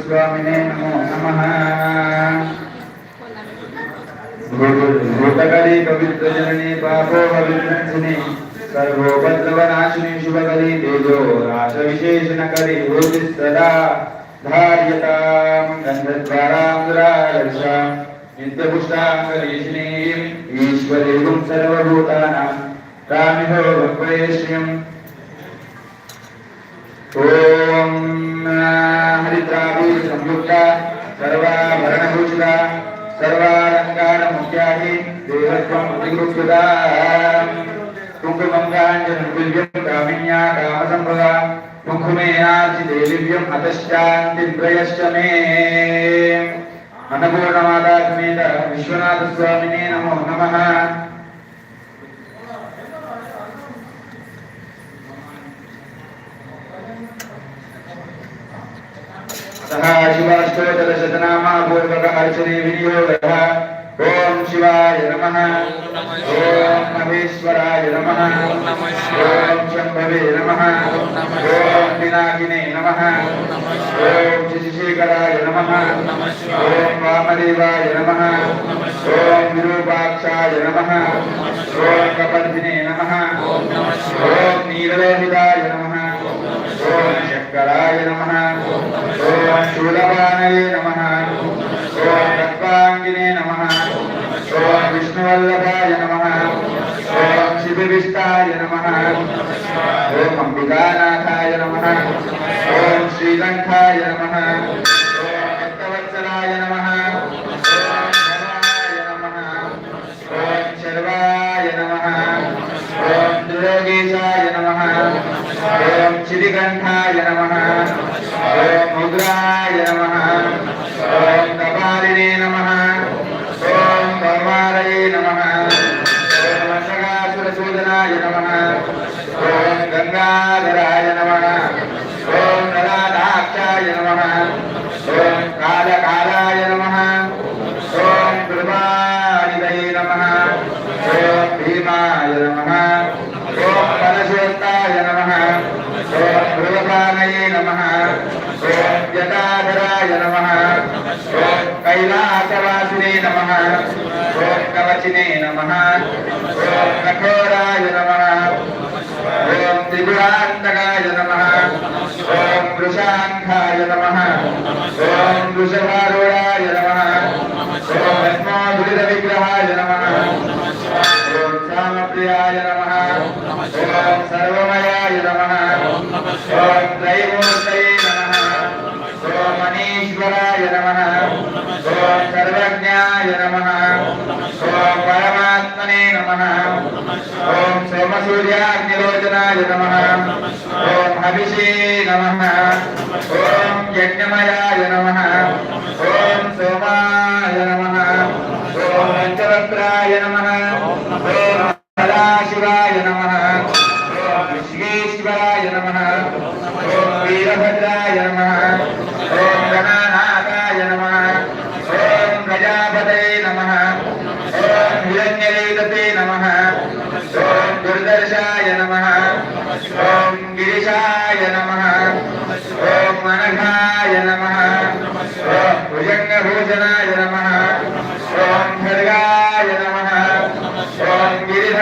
స్వామినే నమో నమః. భూతకలి పవిత్రజనని పాపోపవిత్రని సర్వోపద్రవనాశిని శుభకలి తేజో రాశ విశేషణ కలి భూతి సదా ధార్యతాం. గంధద్వారాంధ్రారక్షాం నిత్యపుష్టాంగరీషిణీం ఈశ్వరీం సర్వభూతానాం. రామిహో భక్వేశ్యం ఓం సంయుక్త సర్వాభరణభూషిత సర్వాలంకార దేవత్వం అధికృత కుంకుమం కామిన్యా కామసంభవ ముఖుమేనార్చి దేవివ్యం అతశ్చాంతి మే. అన్నపూర్ణమాతా సమేత విశ్వనాథ స్వామినే నమో నమః. सः शिवाष्टोत्तरशतनामापूर्वक अर्चने विनियोगः ॐ शिवाय नमः ॐ महेश्वराय नमः ॐ शम्भवे नमः ॐ पिनाकिने नमः ॐ शशिशेखराय नमः ॐ वामदेवाय नमः ॐ विरूपाक्षाय नमः ॐ कपर्दिने नमः ॐ नीललोहिताय नमः ॐ शङ्कराय नमः ॐ शूलपाणये नमः ॐ तत्त्वाङ्गिने नमः ॐ विष्णुवल्लभाय नमः ॐ शिवविष्टाय नमः ॐ अम्बिकानाथाय नमः ॐ श्रीकण्ठाय नमः ॐ भक्तवत्सलाय नमः ॐ धनाय नमः ॐ शर्वाय नमः ॐ त्रिलोकेशाय नमः ఓం చిరికంఠాయ నమ. ఓం ముద్రాయ నమ. ఓం కపాలినే నమ. नमः ॐ कवचिने नमः ॐ कठोराय नमः ॐ त्रिपुरान्तकाय नमः ॐ वृषाङ्खाय नमः ॐ वृषभारूढाय नमः। ॐ हविषे नमः। ॐ यज्ञमयाय नमः।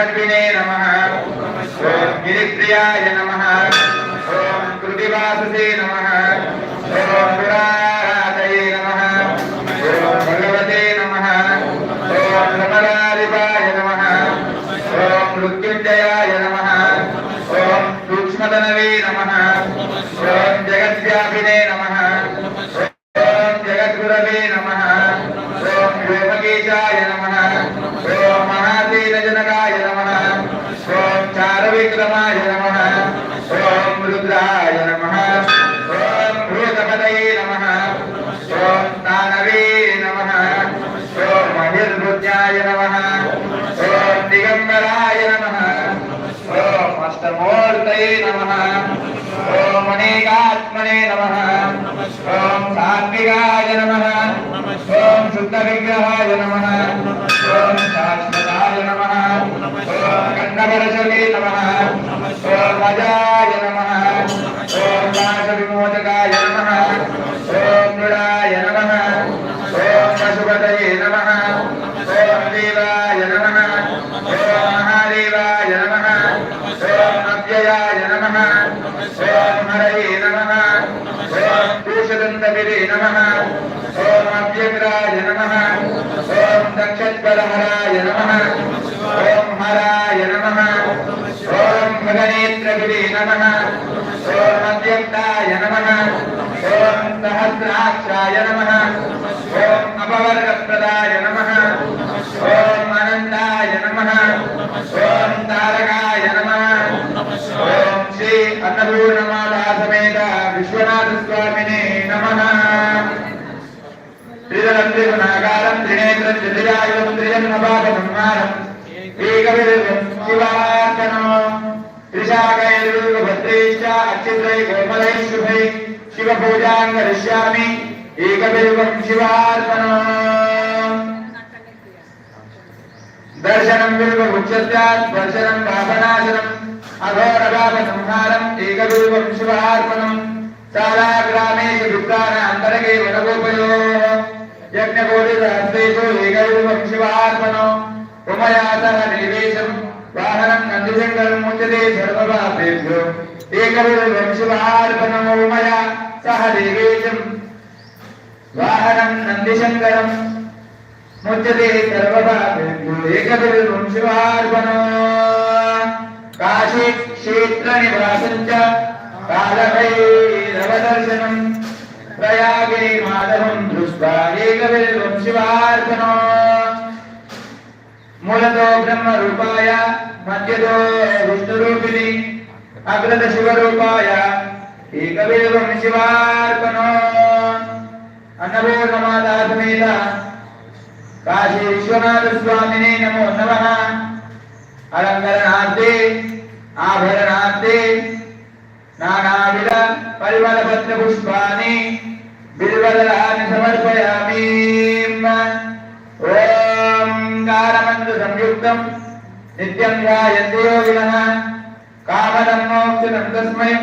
ॐ गिरिधन्विने नमः ॐ गिरिप्रियाय नमः ॐ कृतिवाससे नमः अनेकात्मने नमः ॐ सात्विकाय नमः ॐ शुद्धविग्रहाय नमः ॐ शाश्वताय नमः ॐ कण्डपरशवे नमः ॐ अजाय नमः ॐ नाशविमोचकाय సహస్రాక్షాయ నమ. ఓం అపవర్గప్రదాయ నమ. ఓం అనంతాయ నమ. ఓం తారకాయ నమ. ఓం శ్రీ అన్నపూర్ణమాతా సమేత విశ్వనాథ స్వామినే నమ. త్రిదలం త్రిగుణాకారం త్రినేత్రం త్రిజాయుధం త్రిజన్మపాపసంహారం ఏకవిధం శివార్పణం త్రిశాఖైర్భద్రైశ్చ అక్షిద్రై కోమలై శుభై శివపూజాం కరిష్యామి. ఏకదైవం శివార్పణం. దర్శనం విలువ బిల్వృక్షస్య స్పర్శనం పాపనాశనం అఘోరపాప సంహారం ఏకదైవం శివార్పణం. చాలా శాలాగ్రామేషు దుఃఖాన అంతరగే వనగోపయో. యజ్ఞకోటి సహస్రేషు ఏకదైవం శివార్పణం. ఉమయాత సహ వాహనం నందిశంకరం ముచ్చతే సర్వపాపేభ్యో ఏకదైవం శివార్పణం ఉమయ సహ దేవేశం వాహనం నందిశంకరం. ముచ్చతే సర్వపాపేభ్యో ఏకబిల్వం శివార్పణో. కాశీ క్షేత్ర నివాసం చ కాలభైరవదర్శనం ప్రయాగే మాధవం దృష్ట్వా ఏకబిల్వం శివార్పణో. మూలతో బ్రహ్మ రూపాయ మధ్యతో విష్ణు రూపిణి అగ్రత శివరూపాయ ఏకబిల్వం శివార్పణో. అన్నపూర్ణమాతా సమేత కాశీ విశ్వనాథ స్వామిని నమో నమ. అలంకరణార్థే ఆభరణార్థే నానావిధ పరిమళ పత్ర పుష్పాన్ని బిల్వదలాన్ని సమర్పయామి. ఓం కారమంత్ర సంయుక్తం నిత్యం ధ్యాయంతే యోగినః కామదం మోక్షణం తస్మై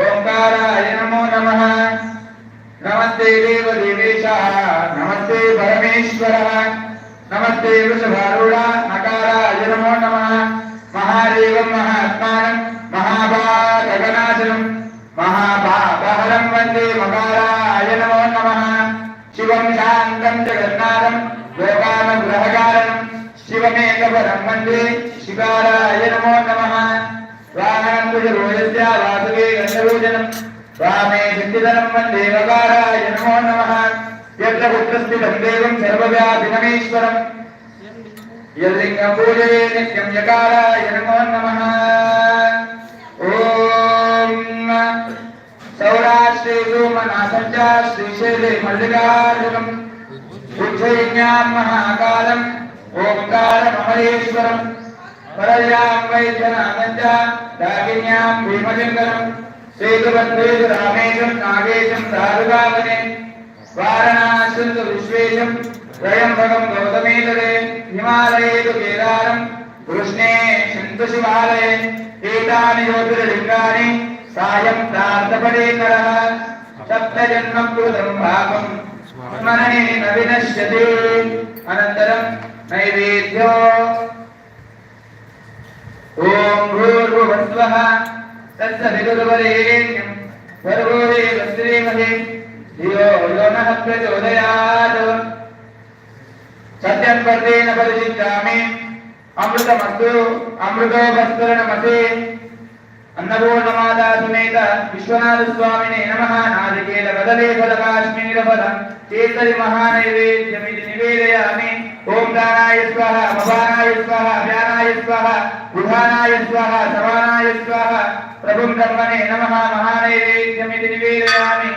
ఓంకారాయ నమో నమః. నమస్తే దేవ దేవేశ నమస్తే పరమేశ్వర నమస్తే వృషభారుడ నకారాయ నమో నమ మహాదేవం మహాత్మానం మహాభాగనాశనం మహాభాపహరం వందే మకారాయ నమో నమ శివం శాంతం జగన్నాథం లోకానుగ్రహకారణం శివమేకపరం వందే శివారాయ నమో నమ వాహనం భుజభోజస్య వాసుకే గంధభోజనం రామే സ്വാമേ ചിന്തിതനം വന്ദേ ഓം സൗരാഷ്ട്രേ മഹാകാലം ഓംകാരമഹേശ്വരം. പരയാം భీమశంకరం రామేశం నాగేశం దారుగావనే వారణాసింతు విశ్వేశం స్వయంభగం గౌతమేతరే హిమాలయేతు కేదారం కృష్ణే సింధు శివాలయే ఏతాని జ్యోతిర్లింగాని సాయం ప్రార్థపడేకరः సప్తజన్మ కృతం భాగం స్మరణే వినశ్యతే అనంతరం నైవేద్యో. ఓం భూర్భువస్వః తత్సవిదుర్వరేణ్యం భర్గో దేవశ్రీమహే ధియో యో నః ప్రచోదయాత్ సత్యం వర్ధేన పరిచిద్దామి అమృతమస్తు అమృతోపస్కరణమతే అన్నపూర్ణమాతా సమేత విశ్వనాథ స్వామిని నమ. నాదికేల బదలే ఫల కాశ్మీర ఫలం కేసరి మహానైవేద్యమిది నివేదయామి. ఓం దానాయ స్వాహ మపానాయ స్వాహ వ్యానాయ స్వాహ బుధానాయ స్వాహ సమానాయ స్వాహ. ప్రభుం కర్మనే నమ. మహానైవేద్యమిది నివేదయామి.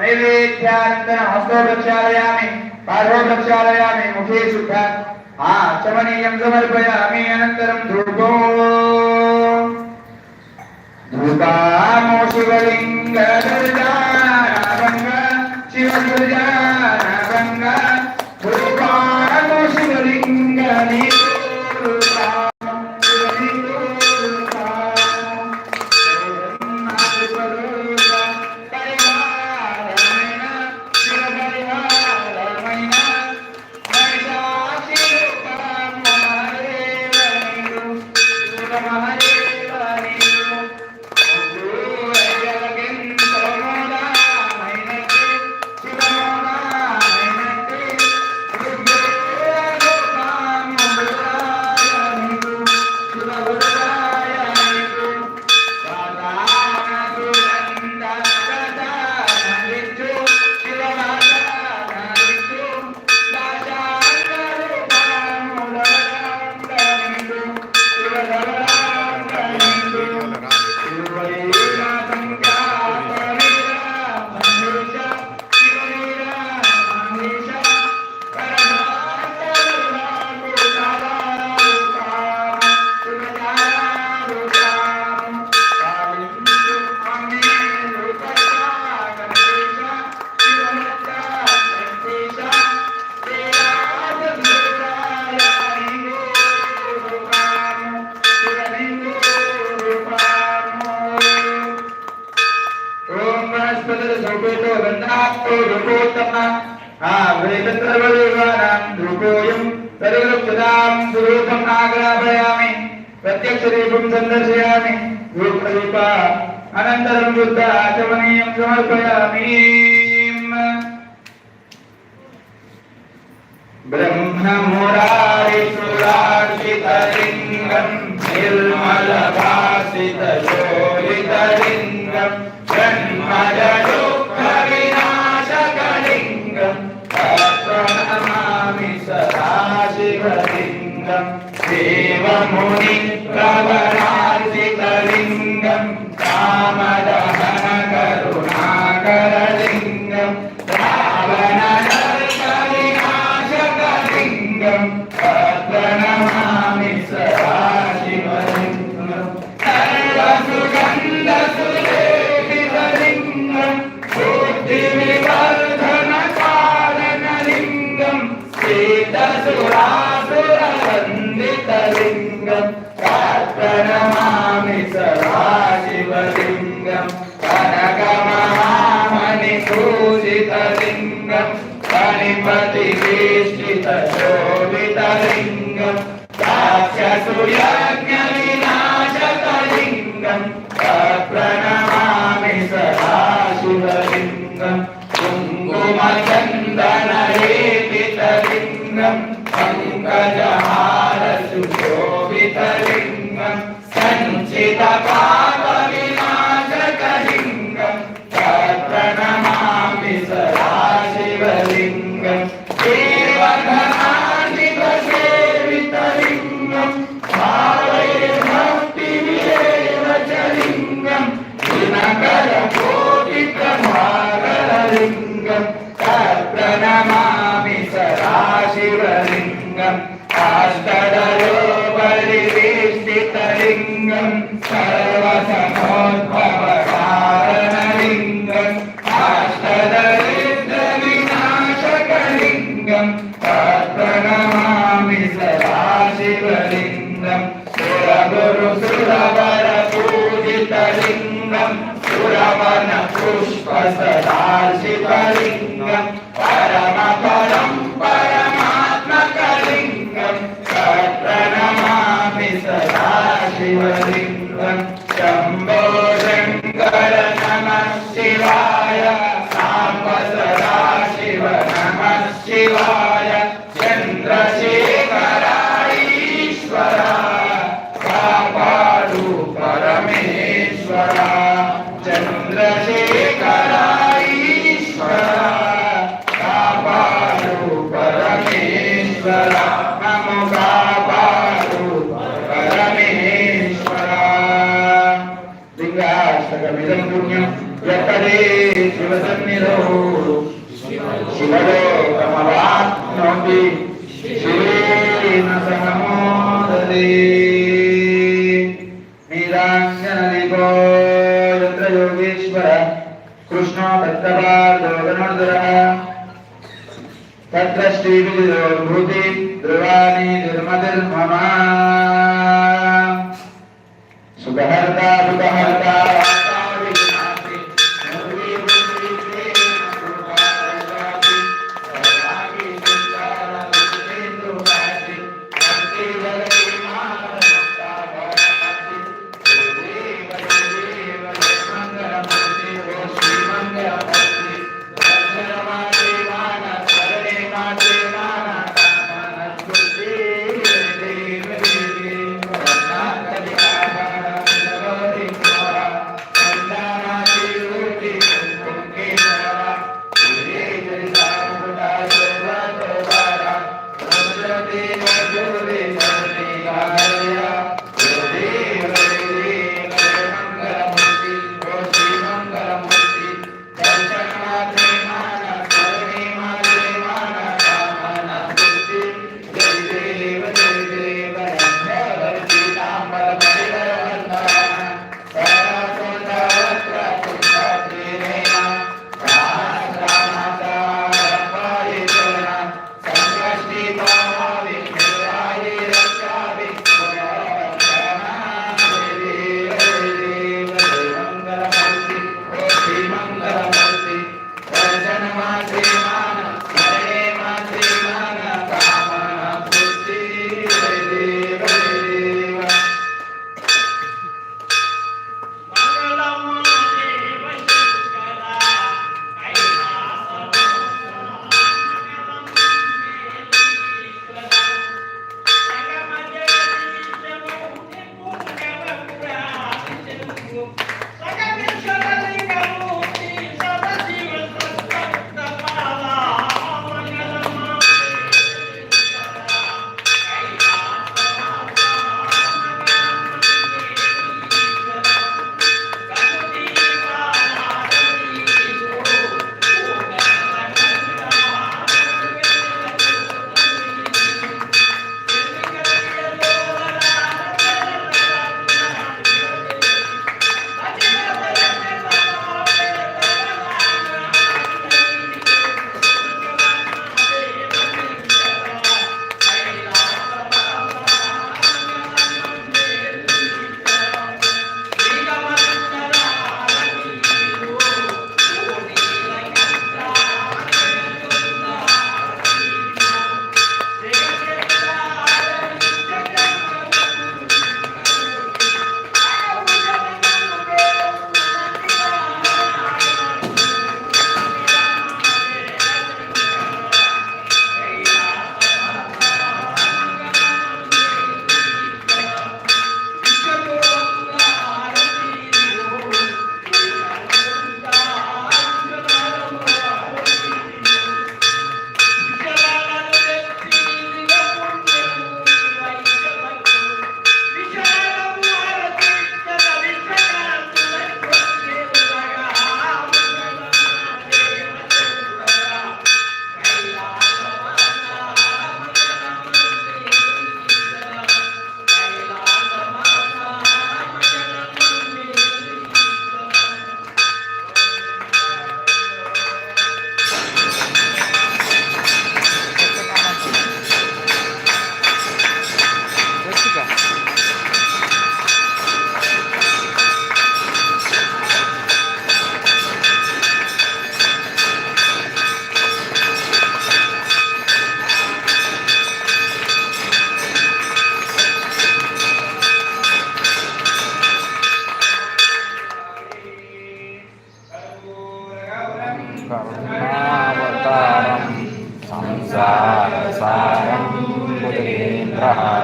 నైవేద్యానంతరం హస్తో ప్రక్షాళయామి పాదో ప్రక్షాళయామి ముఖే శుద్ధ. ఆచమనీయం సమర్పయామి. అనంతరం ధూపో శివలింగ శివ శివలింగ ब्रह्ममुरारि सुराशितलिङ्गम् निर्मलभाषितशोषितलिङ्गम् जन्मदोकविनाशकलिङ्गम् अत्रमामि सदाशितलिङ्गम् देवमुनि प्रवरार्जितलिङ्गम् कामदा कुङ्कुमचन्दनरेपितलिङ्गं पङ्कजहारसुशोभितलिङ्गं सञ्चितपा ప్రణమామి సదాశివలింగం కాష్టడలో పరివేష్టితలింగం సర では。कृष्ण तत्तवादोगणोदरः तत्र श्रीविजयोभूति ध्रुवाणि निर्मतिर्ममा। सुखहर्ता सुखहर्ता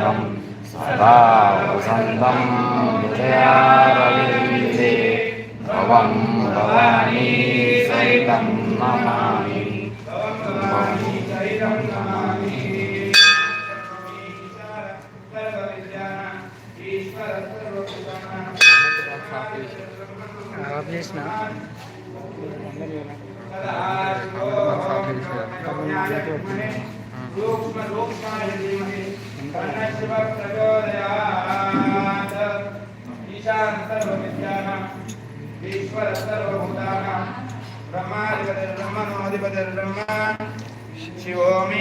బుధేంద్రహారం సదా వసంతం హృదయారవిందే భవం భవానీ సహితం నమామి భవానీ సహితం నమామి ఈశ్వర సర్వభూతానాం బ్రహ్మాధిపతిర్బ్రహ్మణోధిపతిర్బ్రహ్మ శివో మే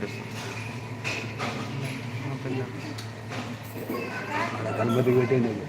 హస్తు సదా